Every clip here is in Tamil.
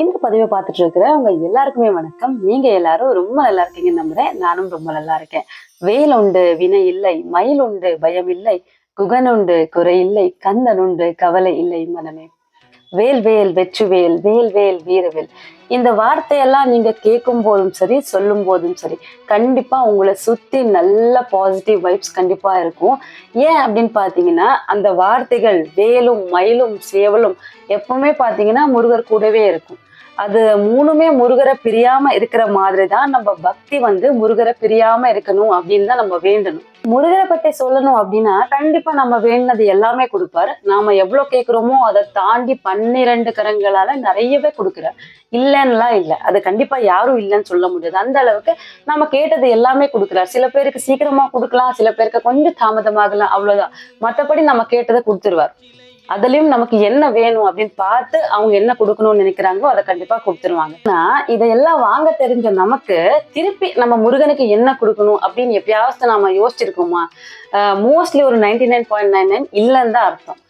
இந்த பதிவை பார்த்துட்டு இருக்கிற உங்க எல்லாருக்குமே வணக்கம். நீங்க எல்லாரும் ரொம்ப நல்லா இருக்கீங்கன்னு நம்புறேன். நானும் ரொம்ப நல்லா இருக்கேன். வேல் உண்டு வினை இல்லை மயில் உண்டு பயம் இல்லை குகன் உண்டு குறை இல்லை கந்தன் உண்டு கவலை இல்லை மனமே வேல் வேல் வேல்வேல் வேல் வேல் வீரவேல் இந்த வார்த்தையெல்லாம் நீங்க கேட்கும் போதும் சரி சொல்லும் போதும் சரி கண்டிப்பா உங்களை சுத்தி நல்ல பாசிட்டிவ் வைப்ஸ் கண்டிப்பா இருக்கும். ஏன் அப்படின்னு பாத்தீங்கன்னா அந்த வார்த்தைகள் வேலும் மயிலும் சேவலும் எப்பவுமே பாத்தீங்கன்னா முருகர் கூடவே இருக்கும். அது மூணுமே முருகரை பிரியாம இருக்கிற மாதிரி தான் நம்ம பக்தி வந்து முருகரை பிரியாம இருக்கணும் அப்படின்னு தான் நம்ம வேண்டணும். முருகரை பத்தி சொல்லணும் அப்படின்னா கண்டிப்பா நம்ம வேண்டினது எல்லாமே கொடுப்பாரு. நாம எவ்வளவு கேட்கிறோமோ அதை தாண்டி பன்னிரண்டு கரங்களால நிறையவே கொடுக்குறார். இல்லைன்னுலாம் இல்லை. அது கண்டிப்பா யாரும் இல்லைன்னு சொல்ல முடியாது. அந்த அளவுக்கு நம்ம கேட்டது எல்லாமே கொடுக்குறார். சில பேருக்கு சீக்கிரமா கொடுக்கலாம் சில பேருக்கு கொஞ்சம் தாமதமாகலாம் அவ்வளவுதான். மற்றபடி நம்ம கேட்டதை கொடுத்துருவார். அதுலயும் நமக்கு என்ன வேணும் அப்படின்னு பார்த்து அவங்க என்ன கொடுக்கணும்னு நினைக்கிறாங்களோ அதை கண்டிப்பா கொடுத்துருவாங்க. ஆனா இதையெல்லாம் வாங்க தெரிஞ்ச நமக்கு திருப்பி நம்ம முருகனுக்கு என்ன கொடுக்கணும் அப்படின்னு எப்பயாவது நாம யோசிச்சிருக்கோமா? மோஸ்ட்லி ஒரு ninety nine point nine nine இல்லைன்னு தான் அர்த்தம்.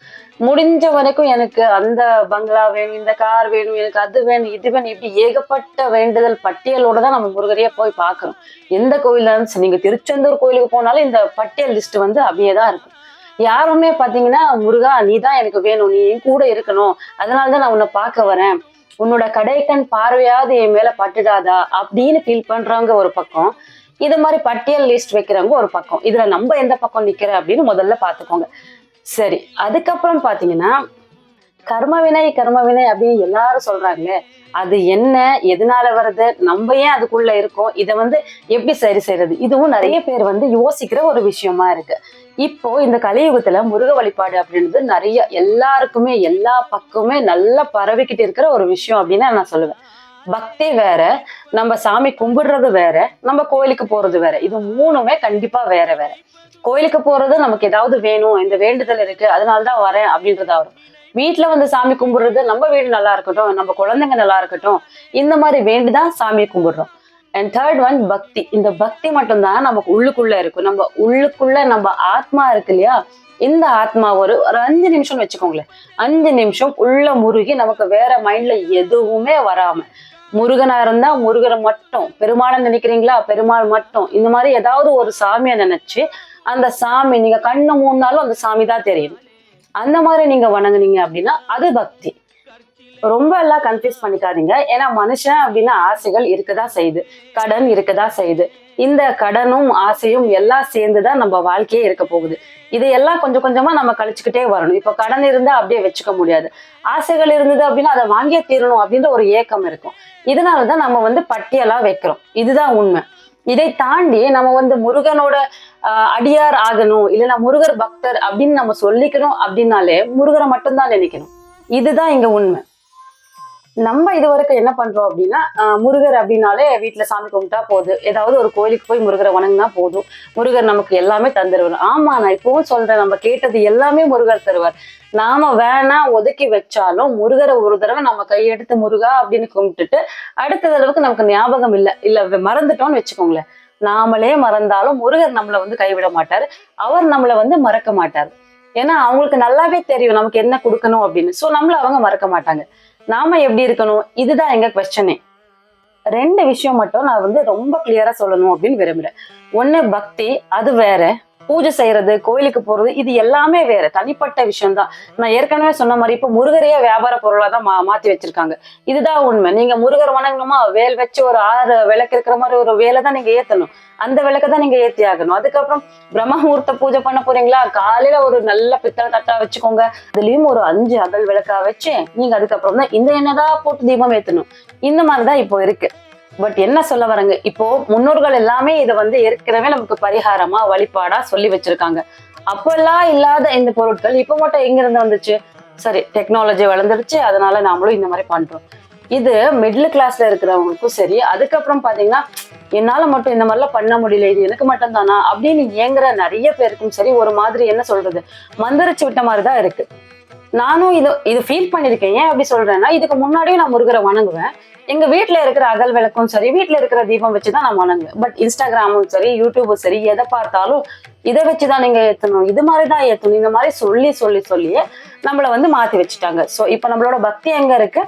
முடிஞ்ச வரைக்கும் எனக்கு அந்த பங்களா வேணும் இந்த கார் வேணும் எனக்கு அது வேணும் இது வேணும் இப்படி ஏகப்பட்ட வேண்டுதல் பட்டியலோட தான் நம்ம முருகரையே போய் பார்க்குறோம் எந்த கோயிலா இருந்தாலும் நீங்க திருச்செந்தூர் கோயிலுக்கு போனாலும் இந்த பட்டியல் லிஸ்ட் வந்து அப்படியே தான் இருக்கும். யாருமே பாத்தீங்கன்னா முருகா நீ தான் எனக்கு வேணும். நீ என் கூட இருக்கணும். அதனால தான் நான் உன்னை பார்க்க வரேன். உன்னோட கடைக்கண் பார்வையாவது என் மேல பட்டுடாதா? அப்படின்னு ஃபீல் பண்றவங்க ஒரு பக்கம். இது மாதிரி பட்டியல் லிஸ்ட் வைக்கிறவங்க ஒரு பக்கம். இதுல நம்ம எந்த பக்கம் நிக்கிற அப்படின்னு முதல்ல பாத்துக்கோங்க. சரி அதுக்கப்புறம் பாத்தீங்கன்னா கர்மவினை கர்மவினை அப்படின்னு எல்லாரும் சொல்றாங்களே அது என்ன எதனால வருது நம்ம ஏன் அதுக்குள்ள இருக்கோம்? இதை வந்து எப்படி சரி செய்யறது? இதுவும் நிறைய பேர் வந்து யோசிக்கிற ஒரு விஷயமா இருக்கு. இப்போ இந்த கலியுகத்துல முருக வழிபாடு அப்படின்றது நிறைய எல்லாருக்குமே எல்லா பக்கமே நல்லா பரவிக்கிட்டு இருக்கிற ஒரு விஷயம் அப்படின்னு நான் சொல்லுவேன். பக்தி வேற நம்ம சாமி கும்பிடுறது வேற நம்ம கோயிலுக்கு போறது வேற. இது மூணுமே கண்டிப்பா வேற வேற. கோயிலுக்கு போறது நமக்கு ஏதாவது வேணும் இந்த வேண்டுதல் இருக்கு அதனாலதான் வரேன் அப்படின்றதா வரும் வீட்டுல வந்து சாமி கும்பிடுறது நம்ம வீடு நல்லா இருக்கட்டும் நம்ம குழந்தைங்க நல்லா இருக்கட்டும் இந்த மாதிரி வேண்டிதான் சாமி கும்பிடுறோம். அண்ட் தேர்ட் ஒன் பக்தி. இந்த பக்தி மட்டும்தான் நமக்கு உள்ளுக்குள்ள இருக்கும். நம்ம உள்ளுக்குள்ள நம்ம ஆத்மா இருக்கு இல்லையா? இந்த ஆத்மா ஒரு ஒரு அஞ்சு நிமிஷம் வச்சுக்கோங்களேன். அஞ்சு நிமிஷம் உள்ள முருகி நமக்கு வேற மைண்ட்ல எதுவுமே வராம முருகனா இருந்தா முருகனை மட்டும் பெருமாளை நினைக்கிறீங்களா? பெருமாள் மட்டும். இந்த மாதிரி ஏதாவது ஒரு சாமியை நினைச்சு அந்த சாமி நீங்க கண்ணு மூணாலும் அந்த சாமி தான் தெரியும். அந்த மாதிரி நீங்க வணங்குனீங்க அப்படின்னா அது பக்தி. ரொம்ப எல்லாம் கன்ஃபியூஸ் பண்ணிக்காதீங்க. ஏன்னா மனுஷன் அப்படின்னா ஆசைகள் இருக்கதா செய்யுது. கடன் இருக்கதா செய்யுது. இந்த கடனும் ஆசையும் எல்லாம் சேர்ந்துதான் நம்ம வாழ்க்கையே இருக்க போகுது. இதையெல்லாம் கொஞ்சம் கொஞ்சமா நம்ம கழிச்சுக்கிட்டே வரணும். இப்ப கடன் இருந்தா அப்படியே வச்சுக்க முடியாது. ஆசைகள் இருந்தது அப்படின்னா அதை வாங்கியே தீரணும் அப்படின்ற ஒரு ஏக்கம் இருக்கும். இதனாலதான் நம்ம வந்து பட்டியலா வைக்கிறோம். இதுதான் உண்மை. இதை தாண்டி நம்ம வந்து முருகனோட ஆஹ், அடியார் ஆகணும் இல்லைன்னா முருகர் பக்தர் அப்படின்னு நம்ம சொல்லிக்கணும் அப்படின்னாலே முருகரை மட்டும்தான் நினைக்கணும். இதுதான் இங்க உண்மை. நம்ம இது வரைக்கும் என்ன பண்றோம் அப்படின்னா ஆஹ், முருகர் அப்படின்னாலே வீட்டுல சாமி கும்பிட்டா போதும். ஏதாவது ஒரு கோயிலுக்கு போய் முருகரை வணங்கினா போதும். முருகர் நமக்கு எல்லாமே தந்துருவார். ஆமா நான் இப்பவும் சொல்றேன் நம்ம கேட்டது எல்லாமே முருகர் தருவார். நாம வேணா ஒதுக்கி வச்சாலும் முருகரை ஒரு தடவை நம்ம கையெடுத்து முருகா அப்படின்னு கும்பிட்டுட்டு அடுத்த தடவைக்கு நமக்கு ஞாபகம் இல்லை இல்ல மறந்துட்டோம்னு வச்சுக்கோங்களேன். நாமளே மறந்தாலும் முருகர் நம்மளை வந்து கைவிட மாட்டார். அவர் நம்மளை வந்து மறக்க மாட்டார். ஏன்னா அவங்களுக்கு நல்லாவே தெரியும் நமக்கு என்ன கொடுக்கணும் அப்படின்னு. சோ நம்மள அவங்க மறக்க மாட்டாங்க. நாம எப்படி இருக்கணும்? இதுதான் எங்க கொஸ்டனே ரெண்டு விஷயம் மட்டும் நான் வந்து ரொம்ப கிளியரா சொல்லணும் அப்படின்னு விரும்புறேன். ஒண்ணு பக்தி அது வேற. பூஜை செய்யறது கோயிலுக்கு போறது இது எல்லாமே வேற. தனிப்பட்ட விஷயம் தான் நான் ஏற்கனவே சொன்ன மாதிரி இப்ப முருகரையே வியாபார பொருளா தான் மா மாத்தி வச்சிருக்காங்க. இதுதான் உண்மை. நீங்க முருகர் வணங்கணுமா? வேல் வச்சு ஒரு ஆறு விளக்கு இருக்கிற மாதிரி ஒரு வேலை தான் நீங்க ஏத்தணும். அந்த விளக்கை தான் நீங்க ஏத்தி ஆகணும். அதுக்கப்புறம் பிரம்மமுகூர்த்த பூஜை பண்ண போறீங்களா? காலையில ஒரு நல்ல பித்தளை தட்டா வச்சுக்கோங்க. அதுலயும் ஒரு அஞ்சு அகல் விளக்கா வச்சு நீங்க அதுக்கப்புறம் தான் இந்த என்னதான் போட்டு தீபம் ஏத்தணும். இந்த மாதிரிதான் இப்போ இருக்கு. பட் என்ன சொல்ல வரங்க இப்போ முன்னோர்கள் எல்லாமே இதை வந்து ஏற்கனவே நமக்கு பரிகாரமா வழிபாடா சொல்லி வச்சிருக்காங்க. அப்பெல்லாம் இல்லாத இந்த பொருட்கள் இப்போ மட்டும் எங்க இருந்து வந்துச்சு? சரி டெக்னாலஜி வளர்ந்துருச்சு அதனால நாமளும் இந்த மாதிரி பண்றோம். இது மிடில் கிளாஸ்ல இருக்கிறவங்களுக்கும் சரி அதுக்கப்புறம் பாத்தீங்கன்னா என்னால மட்டும் இந்த மாதிரிலாம் பண்ண முடியல இது எனக்கு மட்டும் தானா அப்படின்னு ஏங்குற நிறைய பேருக்கும் சரி ஒரு மாதிரி என்ன சொல்றது மந்திரிச்சு விட்ட மாதிரி தான் இருக்கு. நானும் இது இது ஃபீல் பண்ணிருக்கேன். ஏன் அப்படி சொல்றேன்னா இதுக்கு முன்னாடியும் நான் முருகரை வணங்குவேன். எங்க வீட்டுல இருக்கிற அகல் விளக்கும் சரி வீட்டுல இருக்கிற தீபம் வச்சுதான் நம்ம வணங்குவேன். பட் இன்ஸ்டாகிராமும் சரி யூடியூபும் சரி எதை பார்த்தாலும் இதை வச்சுதான் நீங்க ஏத்தணும். இது மாதிரி தான் ஏத்தணும். இந்த மாதிரி சொல்லி சொல்லி சொல்லியே நம்மள வந்து மாத்தி வச்சுட்டாங்க. சோ இப்போ நம்மளோட பக்தி எங்க இருக்கு?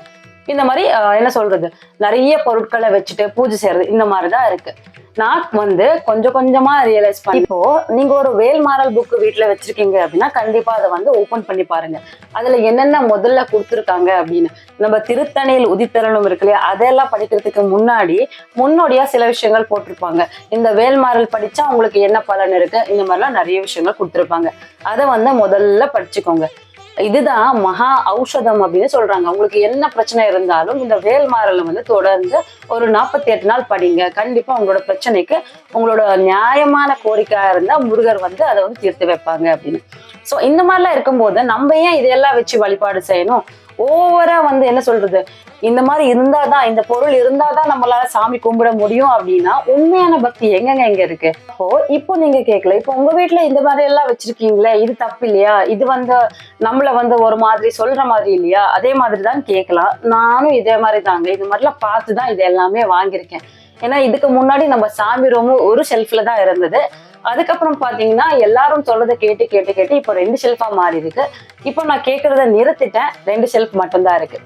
இந்த மாதிரி என்ன சொல்றது? நிறைய பொருட்களை வச்சுட்டு பூஜை செய்யறது இந்த மாதிரி தான் இருக்கு. நான் வந்து கொஞ்சம் கொஞ்சமா ரியலைஸ் பண்ணி இப்போ நீங்க ஒரு வேல்மாறல் புக் வீட்டுல வச்சிருக்கீங்க அப்படின்னா கண்டிப்பா அதை வந்து ஓபன் பண்ணி பாருங்க. அதுல என்னென்ன முதல்ல கொடுத்துருக்காங்க அப்படின்னு. நம்ம திருத்தணியில் உதித்தரணும் இருக்கு இல்லையா? அதெல்லாம் படிக்கிறதுக்கு முன்னாடி முன்னோடியா சில விஷயங்கள் போட்டிருப்பாங்க. இந்த வேல்மாறல் படிச்சா உங்களுக்கு என்ன பலன் இருக்கு? இந்த மாதிரிலாம் நிறைய விஷயங்கள் கொடுத்துருப்பாங்க. அதை வந்து முதல்ல படிச்சுக்கோங்க. இதுதான் மகா ஔஷதம் அப்படின்னு சொல்றாங்க. உங்களுக்கு என்ன பிரச்சனை இருந்தாலும் இந்த வேல்மாறலை வந்து தொடர்ந்து ஒரு நாற்பத்தி எட்டு நாள் படிங்க. கண்டிப்பா உங்களோட பிரச்சனைக்கு உங்களோட நியாயமான கோரிக்கையா இருந்தா முருகர் வந்து அதை வந்து தீர்த்து வைப்பாங்க அப்படின்னு. ஸோ இந்த மாதிரிலாம் இருக்கும்போது நம்ம ஏன் இதையெல்லாம் வச்சு வழிபாடு செய்யணும்? ஓவரா வந்து என்ன சொல்றது? இந்த மாதிரி இருந்தாதான் இந்த பொருள் இருந்தாதான் நம்மளால சாமி கும்பிட முடியும் அப்படின்னா உண்மையான பக்தி எங்கெங்க எங்க இருக்கு? இப்போ இப்போ நீங்க கேட்கல இப்போ உங்க வீட்டுல இந்த மாதிரி எல்லாம் வச்சிருக்கீங்களே இது தப்பு இல்லையா? இது வந்து நம்மள வந்து ஒரு மாதிரி சொல்ற மாதிரி இல்லையா? அதே மாதிரி தான் கேட்கலாம் நானும் இதே மாதிரி தாங்க. இது மாதிரிலாம் பார்த்து தான் இது எல்லாமே வாங்கியிருக்கேன். ஏன்னா இதுக்கு முன்னாடி நம்ம சாமி ரூமும் ஒரு ஷெல்ஃப்ல தான் இருந்தது. அதுக்கப்புறம் பாத்தீங்கன்னா எல்லாரும் சொல்றதை கேட்டு கேட்டு கேட்டு இப்போ ரெண்டு ஷெல்ஃபா மாறி இருக்கு இப்போ நான் கேட்கறத நிறுத்திட்டேன். ரெண்டு ஷெல்ஃப் மட்டும்தான் இருக்கு.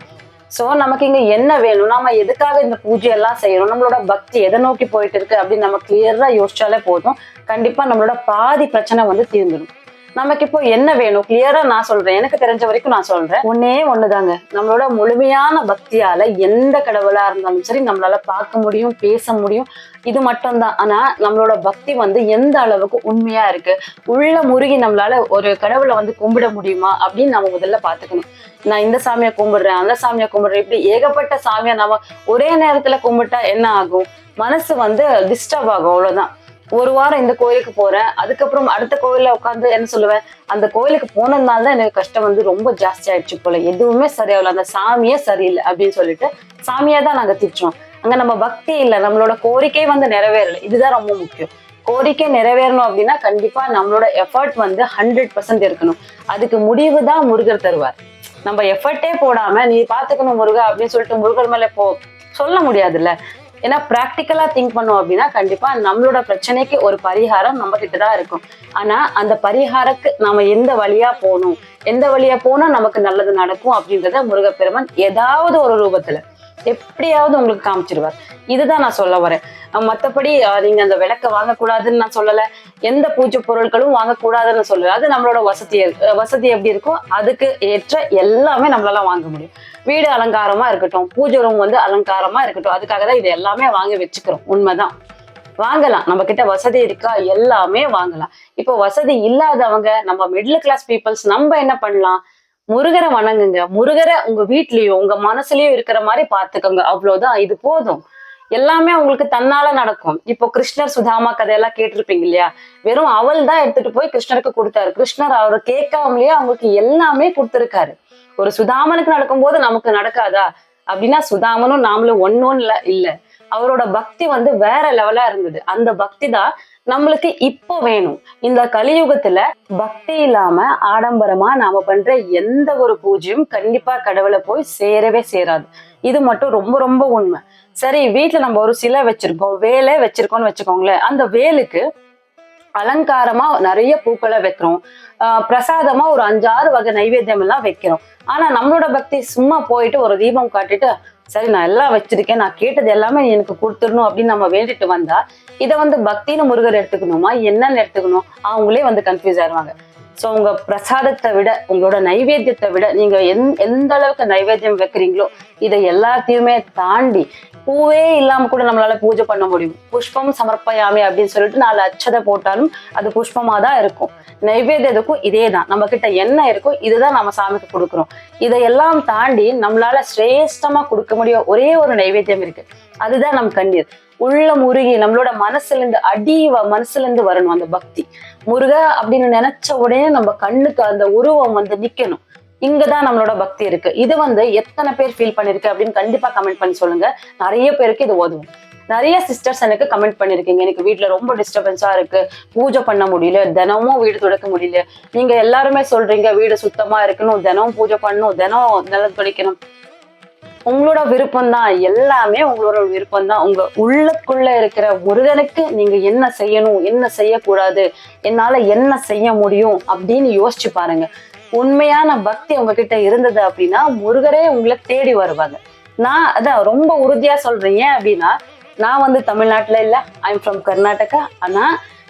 சோ நமக்கு இங்க என்ன வேணும்? நாம எதுக்காக இந்த பூஜை எல்லாம் செய்யணும் நம்மளோட பக்தி எதை நோக்கி போயிட்டு இருக்கு? அப்படின்னு நம்ம கிளியரா யோசிச்சாலே போதும். கண்டிப்பா நம்மளோட பாதி பிரச்சனை வந்து தீர்ந்துடும் நமக்கு இப்போ என்ன வேணும்? கிளியரா நான் சொல்றேன். எனக்கு தெரிஞ்ச வரைக்கும் நான் சொல்றேன். ஒன்னே ஒண்ணுதாங்க. நம்மளோட முழுமையான பக்தியால எந்த கடவுளா இருந்தாலும் சரி நம்மளால பார்க்க முடியும் பேச முடியும். இது மட்டும்தான். ஆனா நம்மளோட பக்தி வந்து எந்த அளவுக்கு உண்மையா இருக்கு? உள்ள முருகி நம்மளால ஒரு கடவுளை வந்து கும்பிட முடியுமா? அப்படின்னு நம்ம முதல்ல பாத்துக்கணும் நான் இந்த சாமியை கும்பிடுறேன் அந்த சாமியை கும்பிடுறேன். இப்படி ஏகப்பட்ட சாமியை நம்ம ஒரே நேரத்துல கும்பிட்டா என்ன ஆகும்? மனசு வந்து டிஸ்டர்ப் ஆகும். அவ்வளவுதான். ஒரு வாரம் இந்த கோயிலுக்கு போறேன். அதுக்கப்புறம் அடுத்த கோயில்ல உட்காந்து என்ன சொல்லுவேன்? அந்த கோயிலுக்கு போனதுனால தான் எனக்கு கஷ்டம் வந்து ரொம்ப ஜாஸ்தி ஆயிடுச்சு போல. எதுவுமே சரியாகல. அந்த சாமியே சரியில்லை அப்படின்னு சொல்லிட்டு சாமியா தான் நாங்க திட்டுறோம். அங்க நம்ம பக்தி இல்லை. நம்மளோட கோரிக்கை வந்து நிறைவேறல. இதுதான் ரொம்ப முக்கியம். கோரிக்கை நிறைவேறணும் அப்படின்னா கண்டிப்பா நம்மளோட எஃபர்ட் வந்து ஹண்ட்ரட் பர்சன்ட் இருக்கணும். அதுக்கு முடிவு தான் முருகர் தருவார். நம்ம எஃபர்ட்டே போடாம நீ பாத்துக்கணும் முருகா அப்படின்னு சொல்லிட்டு முருகர் மேல போ சொல்ல முடியாதுல்ல. ஏன்னா ப்ராக்டிக்கலா திங்க் பண்ணோம் அப்படின்னா கண்டிப்பா நம்மளோட பிரச்சனைக்கு ஒரு பரிகாரம் நம்ம கிட்ட தான் இருக்கும். ஆனா அந்த பரிகாரக்கு நாம எந்த வழியா போகணும்? எந்த வழியா போனா நமக்கு நல்லது நடக்கும் அப்படின்றத முருகப்பெருமான் ஏதாவது ஒரு ரூபத்துல எப்படியாவது உங்களுக்கு காமிச்சிருவார். இதுதான் நான் சொல்ல வரேன். மற்றபடி மத்தபடி நீங்க அந்த விளக்க வாங்கக்கூடாதுன்னு நான் சொல்லல. எந்த பூஜை பொருட்களும் வாங்கக்கூடாதுன்னு சொல்லல. அது நம்மளோட வசதி வசதி எப்படி இருக்கோ அதுக்கு ஏற்ற எல்லாமே நம்மளால வாங்க முடியும். வீடு அலங்காரமா இருக்கட்டும் பூஜை ரூம் வந்து அலங்காரமா இருக்கட்டும் அதுக்காக தான் இது எல்லாமே வாங்கி வச்சுக்கிறோம். உண்மைதான். வாங்கலாம். நம்ம கிட்ட வசதி இருக்கா? எல்லாமே வாங்கலாம். இப்போ வசதி இல்லாதவங்க நம்ம மிடில் கிளாஸ் பீப்புள்ஸ் நம்ம என்ன பண்ணலாம்? முருகரை வணங்குங்க. முருகரை உங்க வீட்லயும் உங்க மனசுலயும் இருக்கிற மாதிரி பாத்துக்கோங்க அவ்வளவுதான். இது போதும். எல்லாமே அவங்களுக்கு தன்னால நடக்கும். இப்போ கிருஷ்ணர் சுதாமா கதையெல்லாம் கேட்டிருப்பீங்க இல்லையா? வெறும் அவள் தான் எடுத்துட்டு போய் கிருஷ்ணருக்கு கொடுத்தாரு. கிருஷ்ணர் அவரை கேட்காமலேயே அவங்களுக்கு எல்லாமே கொடுத்திருக்காரு. ஒரு சுதாமனுக்கு நடக்கும்போது நமக்கு நடக்காதா? அப்படின்னா சுதாமனும் நாமளும் ஒன்னும் இல்ல இல்ல. அவரோட பக்தி வந்து வேற லெவலா இருந்தது. அந்த பக்தி தான் நம்மளுக்கு இப்போ வேணும். இந்த கலியுகத்துல பக்தி இல்லாம ஆடம்பரமா நாம பண்ற எந்த ஒரு பூஜையும் கண்டிப்பா கடவுளை போய் சேரவே சேராது. இது மட்டும் ரொம்ப ரொம்ப உண்மை. சரி வீட்டுல நம்ம ஒரு சிலை வச்சிருக்கோம் வேலை வச்சிருக்கோம்னு வச்சுக்கோங்களேன். அந்த வேலுக்கு அலங்காரமா நிறைய பூக்களை வைக்கிறோம். ஆஹ் பிரசாதமா ஒரு அஞ்சாறு வகை நைவேத்தியம் எல்லாம் வைக்கிறோம். ஆனா நம்மளோட பக்தி சும்மா போயிட்டு ஒரு தீபம் காட்டிட்டு சரி நான் எல்லாம் வச்சிருக்கேன் நான் கேட்டது எல்லாமே எனக்கு கொடுத்துடணும் அப்படின்னு நம்ம வேண்டிட்டு வந்தா இதை வந்து பக்தின்னு முருகர் எடுத்துக்கணுமா? என்னன்னு எடுத்துக்கணும்? அவங்களே வந்து கன்ஃபியூஸ் ஆயிருவாங்க. ஸோ உங்க பிரசாதத்தை விட உங்களோட நைவேத்தியத்தை விட நீங்க எந் எந்த அளவுக்கு நைவேத்தியம் வைக்கிறீங்களோ இதை எல்லாத்தையுமே தாண்டி பூவே இல்லாம கூட நம்மளால பூஜை பண்ண முடியும். புஷ்பம் சமர்ப்பயாமி அப்படின்னு சொல்லிட்டு நாலு அச்சதை போட்டாலும் அது புஷ்பமா தான் இருக்கும். நைவேத்தியத்துக்கும் இதே தான் நம்ம கிட்ட என்ன இருக்கோ இதுதான் நம்ம சாமிக்கு கொடுக்குறோம். இதையெல்லாம் தாண்டி நம்மளால சிரேஷ்டமா கொடுக்க முடிய ஒரே ஒரு நைவேத்தியம் இருக்கு. அதுதான் நம் கண்ணீர். உள்ள முருகி நம்மளோட மனசுல இருந்து அடி மனசுல இருந்து வரணும் அந்த பக்தி. முருக அப்படின்னு நினைச்ச உடனே நம்ம கண்ணுக்கு அந்த உருவம் வந்து நிக்கணும். இங்கதான் நம்மளோட பக்தி இருக்கு. இது வந்து எத்தனை பேர் ஃபீல் பண்ணிருக்கு அப்படின்னு கண்டிப்பா கமெண்ட் பண்ணி சொல்லுங்க. நிறைய பேருக்கு இது உதவும். நிறைய சிஸ்டர்ஸ் எனக்கு கமெண்ட் பண்ணிருக்கீங்க. எனக்கு வீட்டுல ரொம்ப டிஸ்டர்பன்ஸா இருக்கு. பூஜை பண்ண முடியல. தினமும் வீடு துடைக்க முடியல. நீங்க எல்லாருமே சொல்றீங்க வீடு சுத்தமா இருக்கணும். தினமும் பூஜை பண்ணணும். தினம் நிலம் துடைக்கணும். உங்களோட விருப்பம் தான் எல்லாமே உங்களோட விருப்பம் தான் உங்க உள்ளுக்குள்ள இருக்கிற முருகனுக்கு நீங்க என்ன செய்யணும் என்ன செய்யக்கூடாது என்னால என்ன செய்ய முடியும் அப்படின்னு யோசிச்சு பாருங்க. உண்மையான பக்தி உங்ககிட்ட இருந்தது அப்படின்னா முருகரே உங்களை தேடி வருவாங்க. நான் அதான் ரொம்ப உறுதியா சொல்றேன். ஏன் அப்படின்னா நான் வந்து தமிழ்நாட்டுல இல்ல ஐம் ஃப்ரம் கர்நாடகா ஆனா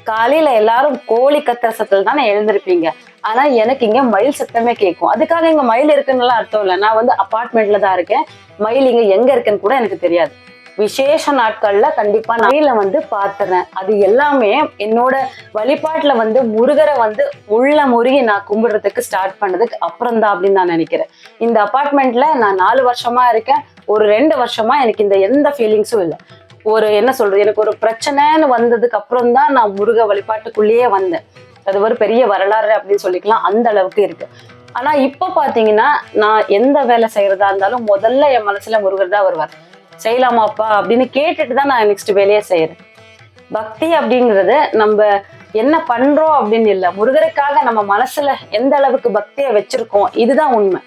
காலையில எல்லாரும் கோழி கத்துற சத்தத்துல தானே எழுந்திருப்பீங்க. ஆனா எனக்கு இங்க மயில் சத்தமே கேட்கும் அதுக்காக இங்க மயில் இருக்குன்னு அர்த்தம் இல்லை. நான் வந்து அபார்ட்மெண்ட்ல தான் இருக்கேன். மயில் இங்க எங்க இருக்குன்னு கூட எனக்கு தெரியாது. விசேஷ நாட்கள்ல கண்டிப்பா மயில வந்து பாத்துறேன் அது எல்லாமே என்னோட வழிபாட்டுல வந்து முருகரை வந்து உள்ள முருகி நான் கும்பிடுறதுக்கு ஸ்டார்ட் பண்ணதுக்கு அப்புறம் தான் அப்படின்னு நான் நினைக்கிறேன். இந்த அபார்ட்மெண்ட்ல நான் நாலு வருஷமா இருக்கேன். ஒரு ரெண்டு வருஷமா எனக்கு இந்த எந்த ஃபீலிங்ஸும் இல்லை. ஒரு என்ன சொல்றது எனக்கு ஒரு பிரச்சனைன்னு வந்ததுக்கு அப்புறம் தான் நான் முருக வழிபாட்டுக்குள்ளேயே வந்தேன். அது ஒரு பெரிய வரலாறு அப்படின்னு சொல்லிக்கலாம் அந்த அளவுக்கு இருக்கு. ஆனா இப்ப பாத்தீங்கன்னா நான் எந்த வேலை செய்யறதா இருந்தாலும் முதல்ல என் மனசுல முருகர் தான் வருவார். செய்யலாமாப்பா அப்படின்னு கேட்டுட்டு தான் நான் நெக்ஸ்ட் வேலையை செய்யறேன். பக்தி அப்படிங்கிறது நம்ம என்ன பண்றோம் அப்படின்னு இல்லை முருகருக்காக நம்ம மனசுல எந்த அளவுக்கு பக்தியை வச்சிருக்கோம் இதுதான் உண்மை.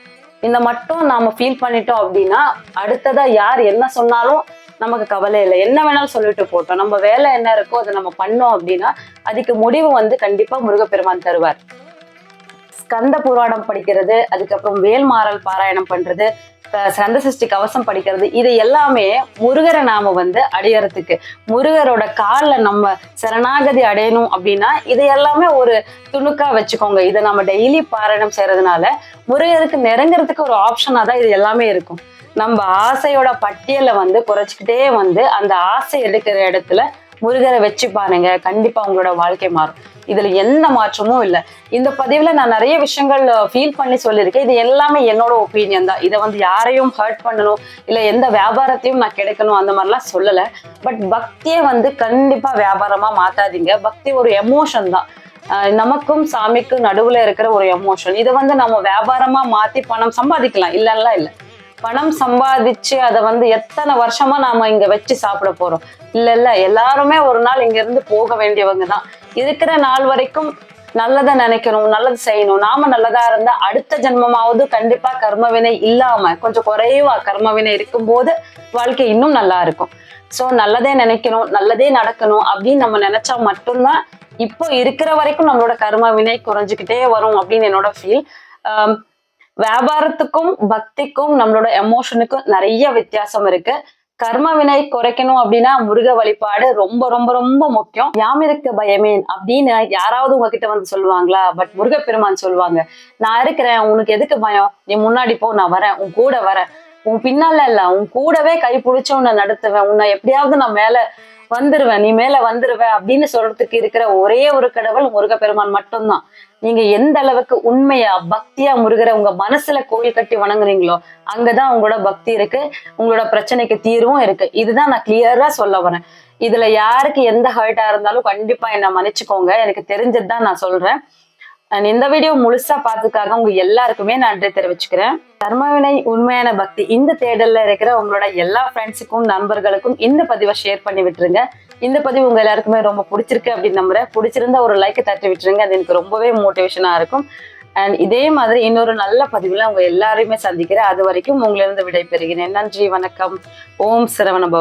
இந்த மட்டும் நாம ஃபீல் பண்ணிட்டோம் அப்படின்னா அடுத்ததா யார் என்ன சொன்னாலும் நமக்கு கவலை இல்லை. என்ன வேணாலும் சொல்லிட்டு போட்டோம். நம்ம வேலை என்ன இருக்கோ அதை நம்ம பண்ணோம் அப்படின்னா அதுக்கு முடிவு வந்து கண்டிப்பா முருகப்பெருமான் தருவார். ஸ்கந்த புராணம் படிக்கிறது அதுக்கப்புறம் வேல்மாறல் பாராயணம் பண்றது சந்த சஷ்டி கவசம் படிக்கிறது இது எல்லாமே முருகரை நாம வந்து அடையறதுக்கு. முருகரோட காலில் நம்ம சரணாகதி அடையணும் அப்படின்னா இது எல்லாமே ஒரு துணுக்கா வச்சுக்கோங்க. இதை நம்ம டெய்லி பாராயணம் செய்யறதுனால முருகருக்கு நெருங்கிறதுக்கு ஒரு ஆப்ஷனாக தான் இது எல்லாமே இருக்கும். நம்ம ஆசையோட பட்டியலை வந்து குறைச்சிக்கிட்டே வந்து அந்த ஆசை எடுக்கிற இடத்துல முருகரை வச்சு பாருங்க கண்டிப்பா உங்களோட வாழ்க்கை மாறும். இதுல எந்த மாற்றமும் இல்லை. இந்த பதிவுல நான் நிறைய விஷயங்கள் ஃபீல் பண்ணி சொல்லியிருக்கேன். இது எல்லாமே என்னோட ஒப்பீனியன் தான். இதை வந்து யாரையும் ஹர்ட் பண்ணணும் இல்ல எந்த வியாபாரத்தையும் நான் கிடைக்கணும் அந்த மாதிரிலாம் சொல்லல. பட் பக்தியை வந்து கண்டிப்பா வியாபாரமா மாத்தாதீங்க. பக்தி ஒரு எமோஷன் தான். ஆஹ் நமக்கும் சாமிக்கும் நடுவுல இருக்கிற ஒரு எமோஷன் இதை வந்து நம்ம வியாபாரமா மாத்தி பணம் சம்பாதிக்கலாம். இல்லைன்னா இல்லை. பணம் சம்பாதிச்சு அதை வந்து எத்தனை வருஷமா நாம இங்க வச்சு சாப்பிட போறோம்? இல்ல இல்ல. எல்லாருமே ஒரு நாள் இங்க இருந்து போக வேண்டியவங்க தான். இருக்கிற நாள் வரைக்கும் நல்லதை நினைக்கணும் நல்லது செய்யணும். நாம நல்லதா இருந்தா அடுத்த ஜென்மமாவது கண்டிப்பா கர்மவினை இல்லாம கொஞ்சம் குறைவா கர்மவினை இருக்கும்போது வாழ்க்கை இன்னும் நல்லா இருக்கும். சோ நல்லதே நினைக்கணும் நல்லதே நடக்கணும் அப்படின்னு நம்ம நினைச்சா மட்டும்தான் இப்போ இருக்கிற வரைக்கும் நம்மளோட கர்ம வினை குறைஞ்சுக்கிட்டே வரும் அப்படின்னு என்னோட ஃபீல் வியாபாரத்துக்கும் பக்திக்கும் நம்மளோட எமோஷனுக்கும் நிறைய வித்தியாசம் இருக்கு. கர்ம வினை குறைக்கணும் அப்படின்னா முருக வழிபாடு ரொம்ப ரொம்ப ரொம்ப முக்கியம். யாமிருக்க பயமேன் அப்படின்னு யாராவது உங்ககிட்ட வந்து சொல்லுவாங்களா? பட் முருகப்பெருமான் சொல்லுவாங்க நான் இருக்கிறேன் உனக்கு எதுக்கு பயம்? நீ முன்னாடி போ நான் வரேன் உன் கூட வரேன். உன் பின்னால இல்ல உன் கூடவே கை பிடிச்சு உன்னை நடத்துவேன். உன்னை எப்படியாவது நான் மேல வந்துருவேன் நீ மேல வந்துருவ அப்படின்னு சொல்றதுக்கு இருக்கிற ஒரே ஒரு கடவுள் முருகப்பெருமான் மட்டும்தான். நீங்க எந்த அளவுக்கு உண்மையா பக்தியா முருகரை உங்க மனசுல கோயில் கட்டி வணங்குறீங்களோ அங்கதான் உங்களோட பக்தி இருக்கு உங்களோட பிரச்சனைக்கு தீர்வும் இருக்கு. இதுதான் நான் கிளியரா சொல்ல வரேன். இதுல யாருக்கு எந்த ஹர்ட்டா இருந்தாலும் கண்டிப்பா என்ன மன்னிச்சுக்கோங்க. எனக்கு தெரிஞ்சதுதான் நான் சொல்றேன். நான் இந்த வீடியோ முழுசா பார்த்துக்காக உங்க எல்லாருக்குமே நன்றி தெரிவிச்சுக்கிறேன். கர்மவினை உண்மையான பக்தி இந்த தேடல்ல இருக்கிற உங்களோட எல்லா ஃப்ரெண்ட்ஸுக்கும் நண்பர்களுக்கும் இந்த பதிவை ஷேர் பண்ணி விட்டுருங்க. இந்த பதிவு உங்க எல்லாருக்குமே ரொம்ப பிடிச்சிருக்கு அப்படின்னு நம்புறேன். பிடிச்சிருந்தா ஒரு லைக்கை தட்டி விட்டுருங்க. அது எனக்கு ரொம்பவே மோட்டிவேஷனா இருக்கும். அண்ட் இதே மாதிரி இன்னொரு நல்ல பதிவுல உங்க எல்லாரையுமே சந்திக்கிறேன். அது வரைக்கும் உங்களிருந்து விடைபெறுகிறேன். நன்றி வணக்கம். ஓம் சிரவணபவ